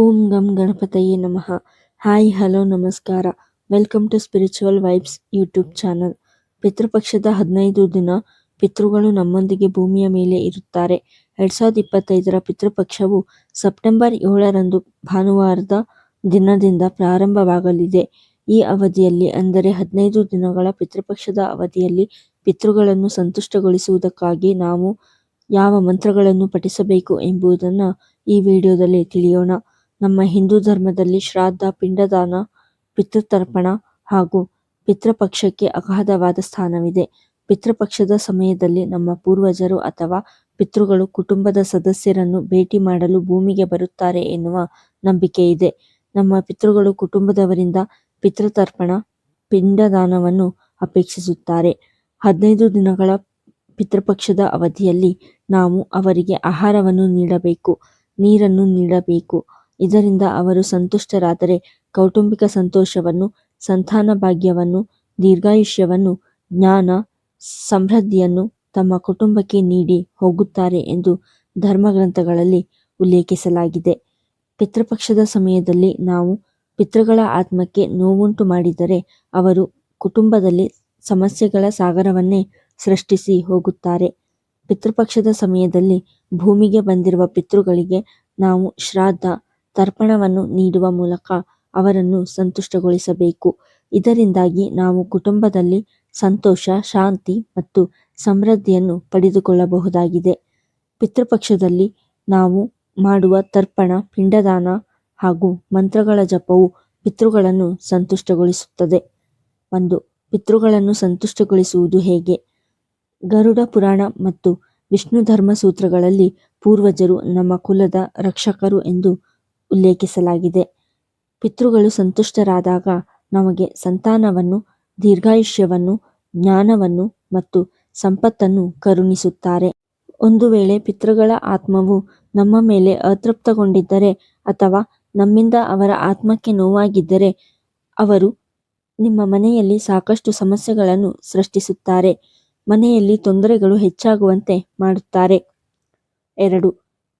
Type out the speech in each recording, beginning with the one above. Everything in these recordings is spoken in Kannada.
ಓಂ ಗಂ ಗಣಪತಯೇ ನಮಃ. ಹಾಯ್, ಹಲೋ, ನಮಸ್ಕಾರ. Welcome to spiritual vibes YouTube channel. ಪಿತೃಪಕ್ಷದ ಹದಿನೈದು ದಿನ ಪಿತೃಗಳು ನಮ್ಮೊಂದಿಗೆ ಭೂಮಿಯ ಮೇಲೆ ಇರುತ್ತಾರೆ. ಎರಡ್ ಸಾವಿರದ ಇಪ್ಪತ್ತೈದರ ಪಿತೃಪಕ್ಷವು ಸೆಪ್ಟೆಂಬರ್ ಏಳರಂದು ಭಾನುವಾರದ ದಿನದಿಂದ ಪ್ರಾರಂಭವಾಗಲಿದೆ. ಈ ಅವಧಿಯಲ್ಲಿ, ಅಂದರೆ ಹದಿನೈದು ದಿನಗಳ ಪಿತೃಪಕ್ಷದ ಅವಧಿಯಲ್ಲಿ ಪಿತೃಗಳನ್ನು ಸಂತುಷ್ಟಗೊಳಿಸುವುದಕ್ಕಾಗಿ ನಾವು ಯಾವ ಮಂತ್ರಗಳನ್ನು ಪಠಿಸಬೇಕು ಎಂಬುದನ್ನು ಈ ವಿಡಿಯೋದಲ್ಲಿ ತಿಳಿಯೋಣ. ನಮ್ಮ ಹಿಂದೂ ಧರ್ಮದಲ್ಲಿ ಶ್ರಾದ್ದ, ಪಿಂಡದಾನ, ಪಿತೃತರ್ಪಣ ಹಾಗೂ ಪಿತೃಪಕ್ಷಕ್ಕೆ ಅಗಾಧವಾದ ಸ್ಥಾನವಿದೆ. ಪಿತೃಪಕ್ಷದ ಸಮಯದಲ್ಲಿ ನಮ್ಮ ಪೂರ್ವಜರು ಅಥವಾ ಪಿತೃಗಳು ಕುಟುಂಬದ ಸದಸ್ಯರನ್ನು ಭೇಟಿ ಮಾಡಲು ಭೂಮಿಗೆ ಬರುತ್ತಾರೆ ಎನ್ನುವ ನಂಬಿಕೆ ಇದೆ ನಮ್ಮ ಪಿತೃಗಳು ಕುಟುಂಬದವರಿಂದ ಪಿತೃತರ್ಪಣ, ಪಿಂಡದಾನವನ್ನು ಅಪೇಕ್ಷಿಸುತ್ತಾರೆ. ಹದಿನೈದು ದಿನಗಳ ಪಿತೃಪಕ್ಷದ ಅವಧಿಯಲ್ಲಿ ನಾವು ಅವರಿಗೆ ಆಹಾರವನ್ನು ನೀಡಬೇಕು, ನೀರನ್ನು ನೀಡಬೇಕು. ಇದರಿಂದ ಅವರು ಸಂತುಷ್ಟರಾದರೆ ಕೌಟುಂಬಿಕ ಸಂತೋಷವನ್ನು ಸಂತಾನ ಭಾಗ್ಯವನ್ನು ದೀರ್ಘಾಯುಷ್ಯವನ್ನು, ಜ್ಞಾನ, ಸಮೃದ್ಧಿಯನ್ನು ತಮ್ಮ ಕುಟುಂಬಕ್ಕೆ ನೀಡಿ ಹೋಗುತ್ತಾರೆ ಎಂದು ಧರ್ಮಗ್ರಂಥಗಳಲ್ಲಿ ಉಲ್ಲೇಖಿಸಲಾಗಿದೆ. ಪಿತೃಪಕ್ಷದ ಸಮಯದಲ್ಲಿ ನಾವು ಪಿತೃಗಳ ಆತ್ಮಕ್ಕೆ ನೋವುಂಟು ಮಾಡಿದರೆ ಅವರು ಕುಟುಂಬದಲ್ಲಿ ಸಮಸ್ಯೆಗಳ ಸಾಗರವನ್ನೇ ಸೃಷ್ಟಿಸಿ ಹೋಗುತ್ತಾರೆ. ಪಿತೃಪಕ್ಷದ ಸಮಯದಲ್ಲಿ ಭೂಮಿಗೆ ಬಂದಿರುವ ಪಿತೃಗಳಿಗೆ ನಾವು ಶ್ರಾದ್ದ ತರ್ಪಣವನ್ನು ನೀಡುವ ಮೂಲಕ ಅವರನ್ನು ಸಂತುಷ್ಟಗೊಳಿಸಬೇಕು. ಇದರಿಂದಾಗಿ ನಾವು ಕುಟುಂಬದಲ್ಲಿ ಸಂತೋಷ, ಶಾಂತಿ ಮತ್ತು ಸಮೃದ್ಧಿಯನ್ನು ಪಡೆದುಕೊಳ್ಳಬಹುದಾಗಿದೆ. ಪಿತೃಪಕ್ಷದಲ್ಲಿ ನಾವು ಮಾಡುವ ತರ್ಪಣ, ಪಿಂಡದಾನ ಹಾಗೂ ಮಂತ್ರಗಳ ಜಪವು ಪಿತೃಗಳನ್ನು ಸಂತುಷ್ಟಗೊಳಿಸುತ್ತದೆ. ಒಂದು, ಪಿತೃಗಳನ್ನು ಸಂತುಷ್ಟಗೊಳಿಸುವುದು ಹೇಗೆ? ಗರುಡ ಪುರಾಣ ಮತ್ತು ವಿಷ್ಣು ಧರ್ಮ ಸೂತ್ರಗಳಲ್ಲಿ ಪೂರ್ವಜರು ನಮ್ಮ ಕುಲದ ರಕ್ಷಕರು ಎಂದು ಉಲ್ಲೇಖಿಸಲಾಗಿದೆ. ಪಿತೃಗಳು ಸಂತುಷ್ಟರಾದಾಗ ನಮಗೆ ಸಂತಾನವನ್ನು, ದೀರ್ಘಾಯುಷ್ಯವನ್ನು, ಜ್ಞಾನವನ್ನು ಮತ್ತು ಸಂಪತ್ತನ್ನು ಕರುಣಿಸುತ್ತಾರೆ. ಒಂದು ವೇಳೆ ಪಿತೃಗಳ ಆತ್ಮವು ನಮ್ಮ ಮೇಲೆ ಅತೃಪ್ತಗೊಂಡಿದ್ದರೆ ಅಥವಾ ನಮ್ಮಿಂದ ಅವರ ಆತ್ಮಕ್ಕೆ ನೋವಾಗಿದ್ದರೆ ಅವರು ನಿಮ್ಮ ಮನೆಯಲ್ಲಿ ಸಾಕಷ್ಟು ಸಮಸ್ಯೆಗಳನ್ನು ಸೃಷ್ಟಿಸುತ್ತಾರೆ. ಮನೆಯಲ್ಲಿ ತೊಂದರೆಗಳು ಹೆಚ್ಚಾಗುವಂತೆ ಮಾಡುತ್ತಾರೆ. ಎರಡು,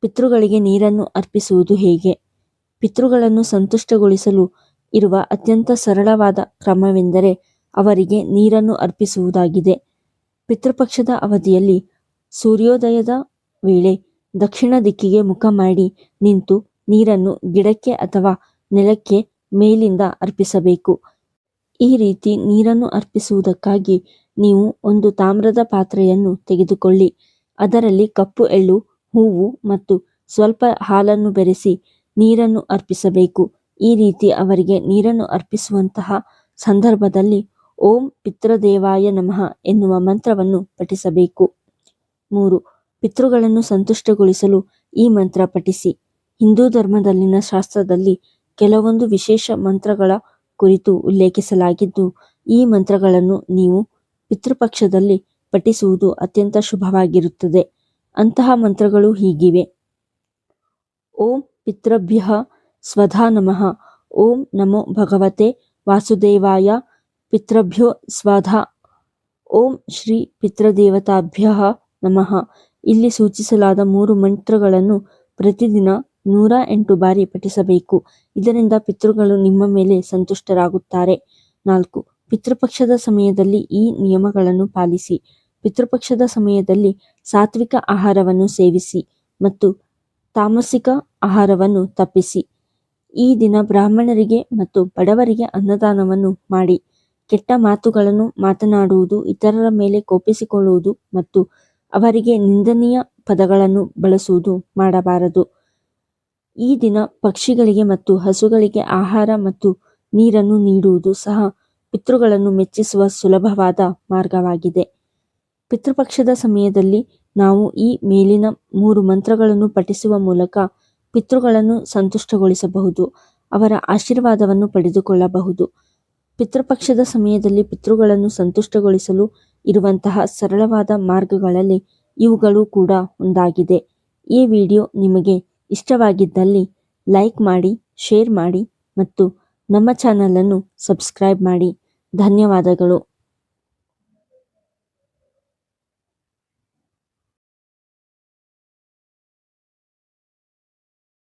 ಪಿತೃಗಳಿಗೆ ನೀರನ್ನು ಅರ್ಪಿಸುವುದು ಹೇಗೆ? ಪಿತೃಗಳನ್ನು ಸಂತುಷ್ಟಗೊಳಿಸಲು ಇರುವ ಅತ್ಯಂತ ಸರಳವಾದ ಕ್ರಮವೆಂದರೆ ಅವರಿಗೆ ನೀರನ್ನು ಅರ್ಪಿಸುವುದಾಗಿದೆ. ಪಿತೃಪಕ್ಷದ ಅವಧಿಯಲ್ಲಿ ಸೂರ್ಯೋದಯದ ವೇಳೆ ದಕ್ಷಿಣ ದಿಕ್ಕಿಗೆ ಮುಖ ಮಾಡಿ ನಿಂತು ನೀರನ್ನು ಗಿಡಕ್ಕೆ ಅಥವಾ ನೆಲಕ್ಕೆ ಮೇಲಿಂದ ಅರ್ಪಿಸಬೇಕು. ಈ ರೀತಿ ನೀರನ್ನು ಅರ್ಪಿಸುವುದಕ್ಕಾಗಿ ನೀವು ಒಂದು ತಾಮ್ರದ ಪಾತ್ರೆಯನ್ನು ತೆಗೆದುಕೊಳ್ಳಿ. ಅದರಲ್ಲಿ ಕಪ್ಪು ಎಳ್ಳು, ಹೂವು ಮತ್ತು ಸ್ವಲ್ಪ ಹಾಲನ್ನು ಬೆರೆಸಿ ನೀರನ್ನು ಅರ್ಪಿಸಬೇಕು. ಈ ರೀತಿ ಅವರಿಗೆ ನೀರನ್ನು ಅರ್ಪಿಸುವಂತಹ ಸಂದರ್ಭದಲ್ಲಿ ಓಂ ಪಿತೃದೇವಾಯ ನಮಃ ಎನ್ನುವ ಮಂತ್ರವನ್ನು ಪಠಿಸಬೇಕು. ಮೂರು, ಪಿತೃಗಳನ್ನು ಸಂತುಷ್ಟಗೊಳಿಸಲು ಈ ಮಂತ್ರ ಪಠಿಸಿ. ಹಿಂದೂ ಧರ್ಮದಲ್ಲಿನ ಶಾಸ್ತ್ರದಲ್ಲಿ ಕೆಲವೊಂದು ವಿಶೇಷ ಮಂತ್ರಗಳ ಕುರಿತು ಉಲ್ಲೇಖಿಸಲಾಗಿದ್ದು, ಈ ಮಂತ್ರಗಳನ್ನು ನೀವು ಪಿತೃಪಕ್ಷದಲ್ಲಿ ಪಠಿಸುವುದು ಅತ್ಯಂತ ಶುಭವಾಗಿರುತ್ತದೆ. ಅಂತಹ ಮಂತ್ರಗಳು ಹೀಗಿವೆ. ಓಂ ಪಿತೃಭ್ಯ ಸ್ವಧಾ ನಮಃ. ಓಂ ನಮೋ ಭಗವತೆ ವಾಸುದೇವಾಯ ಪಿತೃಭ್ಯೋ ಸ್ವಧಾ. ಓಂ ಶ್ರೀ ಪಿತೃದೇವತಾಭ್ಯ ನಮಃ. ಇಲ್ಲಿ ಸೂಚಿಸಲಾದ ಮೂರು ಮಂತ್ರಗಳನ್ನು ಪ್ರತಿದಿನ ನೂರ ಎಂಟು ಬಾರಿ ಪಠಿಸಬೇಕು. ಇದರಿಂದ ಪಿತೃಗಳು ನಿಮ್ಮ ಮೇಲೆ ಸಂತುಷ್ಟರಾಗುತ್ತಾರೆ. ನಾಲ್ಕು, ಪಿತೃಪಕ್ಷದ ಸಮಯದಲ್ಲಿ ಈ ನಿಯಮಗಳನ್ನು ಪಾಲಿಸಿ. ಪಿತೃಪಕ್ಷದ ಸಮಯದಲ್ಲಿ ಸಾತ್ವಿಕ ಆಹಾರವನ್ನು ಸೇವಿಸಿ. ಮತ್ತು ತಾಮಸಿಕ ಆಹಾರವನ್ನು ತಪ್ಪಿಸಿ. ಈ ದಿನ ಬ್ರಾಹ್ಮಣರಿಗೆ ಮತ್ತು ಬಡವರಿಗೆ ಅನ್ನದಾನವನ್ನು ಮಾಡಿ. ಕೆಟ್ಟ ಮಾತುಗಳನ್ನು ಮಾತನಾಡುವುದು, ಇತರರ ಮೇಲೆ ಕೋಪಿಸಿಕೊಳ್ಳುವುದು ಮತ್ತು ಅವರಿಗೆ ನಿಂದನೀಯ ಪದಗಳನ್ನು ಬಳಸುವುದು ಮಾಡಬಾರದು. ಈ ದಿನ ಪಕ್ಷಿಗಳಿಗೆ ಮತ್ತು ಹಸುಗಳಿಗೆ ಆಹಾರ ಮತ್ತು ನೀರನ್ನು ನೀಡುವುದು ಸಹ ಪಿತೃಗಳನ್ನು ಮೆಚ್ಚಿಸುವ ಸುಲಭವಾದ ಮಾರ್ಗವಾಗಿದೆ. ಪಿತೃಪಕ್ಷದ ಸಮಯದಲ್ಲಿ ನಾವು ಈ ಮೇಲಿನ ಮೂರು ಮಂತ್ರಗಳನ್ನು ಪಠಿಸುವ ಮೂಲಕ ಪಿತೃಗಳನ್ನು ಸಂತುಷ್ಟಗೊಳಿಸಬಹುದು, ಅವರ ಆಶೀರ್ವಾದವನ್ನು ಪಡೆದುಕೊಳ್ಳಬಹುದು. ಪಿತೃಪಕ್ಷದ ಸಮಯದಲ್ಲಿ ಪಿತೃಗಳನ್ನು ಸಂತುಷ್ಟಗೊಳಿಸಲು ಇರುವಂತಹ ಸರಳವಾದ ಮಾರ್ಗಗಳಲ್ಲಿ ಇವುಗಳು ಕೂಡ ಒಂದಾಗಿದೆ. ಈ ವಿಡಿಯೋ ನಿಮಗೆ ಇಷ್ಟವಾಗಿದ್ದಲ್ಲಿ ಲೈಕ್ ಮಾಡಿ, ಶೇರ್ ಮಾಡಿ ಮತ್ತು ನಮ್ಮ ಚಾನಲನ್ನು ಸಬ್ಸ್ಕ್ರೈಬ್ ಮಾಡಿ. ಧನ್ಯವಾದಗಳು.